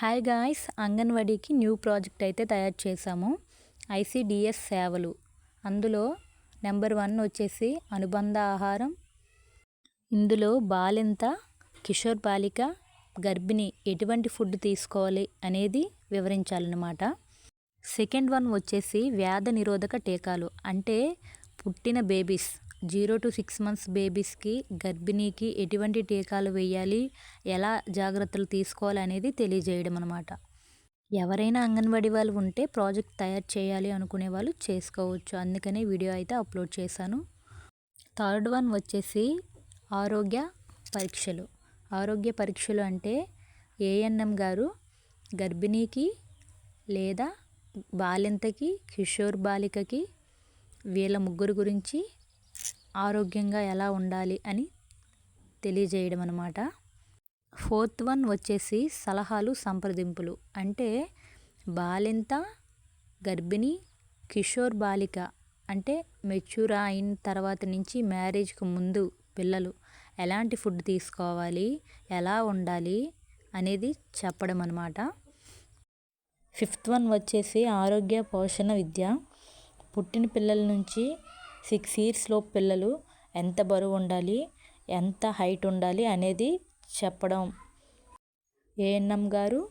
Hi guys అంగన్వాడీకి new project అయితే తయారు చేశాము. ఐసిడిఎస్ సేవలు. అందులో నెంబర్ వన్ వచ్చేసి అనుబంధ ఆహారం. ఇందులో బాలింత కిషోర్ బాలిక గర్భిణి ఎటువంటి ఫుడ్ తీసుకోవాలి అనేది వివరించాలన్నమాట. సెకండ్ వన్ వచ్చేసి వ్యాధ నిరోధక టీకాలు అంటే పుట్టిన babies. Zero to six months బేబీస్కి గర్భిణీకి ఎటువంటి టీకాలు వేయాలి ఎలా జాగ్రత్తలు తీసుకోవాలి అనేది తెలియజేయడం అనమాట ఎవరైనా అంగన్వాడీ వాళ్ళు ఉంటే ప్రాజెక్ట్ తయారు చేయాలి అనుకునే వాళ్ళు చేసుకోవచ్చు. అందుకనే వీడియో అయితే అప్లోడ్ చేశాను. థర్డ్ వన్ వచ్చేసి ఆరోగ్య పరీక్షలు. ఆరోగ్య పరీక్షలు అంటే ఏఎన్ఎం గారు గర్భిణీకి లేదా బాలింతకి కిషోర్ బాలికకి వీళ్ళ ముగ్గురు గురించి ఆరోగ్యంగా ఎలా ఉండాలి అని తెలియజేయడం అనమాట ఫోర్త్ వన్ వచ్చేసి సలహాలు సంప్రదింపులు. అంటే బాలింత గర్భిణి కిషోర్ బాలిక అంటే మెచ్యూర్ అయిన తర్వాత నుంచి మ్యారేజ్కి ముందు పిల్లలు ఎలాంటి ఫుడ్ తీసుకోవాలి ఎలా ఉండాలి అనేది చెప్పడం అనమాట ఫిఫ్త్ వన్ వచ్చేసి ఆరోగ్య పోషణ విద్య. పుట్టిన పిల్లల నుంచి సిక్స్ ఇయర్స్లో పిల్లలు ఎంత బరువు ఉండాలి ఎంత హైట్ ఉండాలి అనేది చెప్పడం. ఏఎన్ఎం గారు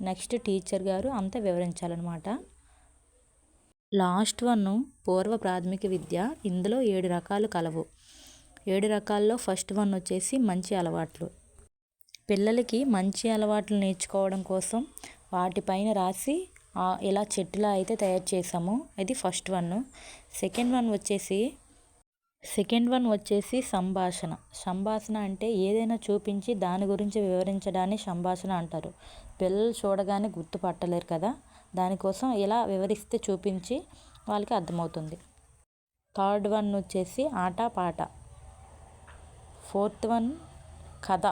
నెక్స్ట్ టీచర్ గారు అంతా వివరించాలన్నమాట. లాస్ట్ వన్ పూర్వ ప్రాథమిక విద్య ఇందులో ఏడు రకాలు కలవు. ఏడు రకాల్లో ఫస్ట్ వన్ వచ్చేసి మంచి అలవాట్లు. పిల్లలకి మంచి అలవాట్లు నేర్చుకోవడం కోసం వాటిపైన రాసి ఇలా చెట్టులా అయితే తయారు చేసాము. ఇది ఫస్ట్ వన్. సెకండ్ వన్ వచ్చేసి సెకండ్ వన్ వచ్చేసి సంభాషణ. సంభాషణ అంటే ఏదైనా చూపించి దాని గురించి వివరించడాన్ని సంభాషణ అంటారు. పిల్లలు చూడగానే గుర్తుపట్టలేరు కదా. దానికోసం ఇలా వివరిస్తే చూపించి వాళ్ళకి అర్థమవుతుంది. థర్డ్ వన్ వచ్చేసి ఆట పాట. ఫోర్త్ వన్ కథ.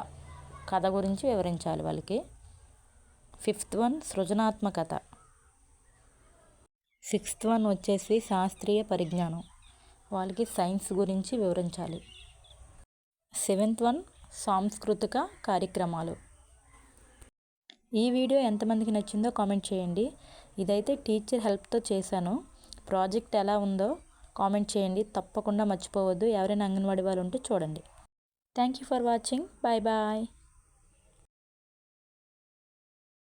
కథ గురించి వివరించాలి వాళ్ళకి. ఫిఫ్త్ వన్ సృజనాత్మకత. సిక్స్త్ వన్ వచ్చేసి శాస్త్రీయ పరిజ్ఞానం. వాళ్ళకి సైన్స్ గురించి వివరించాలి. సెవెంత్ వన్ సాంస్కృతిక కార్యక్రమాలు. ఈ వీడియో ఎంతమందికి నచ్చిందో కామెంట్ చేయండి. ఇదైతే టీచర్ హెల్ప్తో చేశాను. ప్రాజెక్ట్ ఎలా ఉందో కామెంట్ చేయండి. తప్పకుండా మర్చిపోవద్దు. ఎవరైనా అంగన్వాడీ వాళ్ళు ఉంటే చూడండి. Thank you for watching. Bye bye.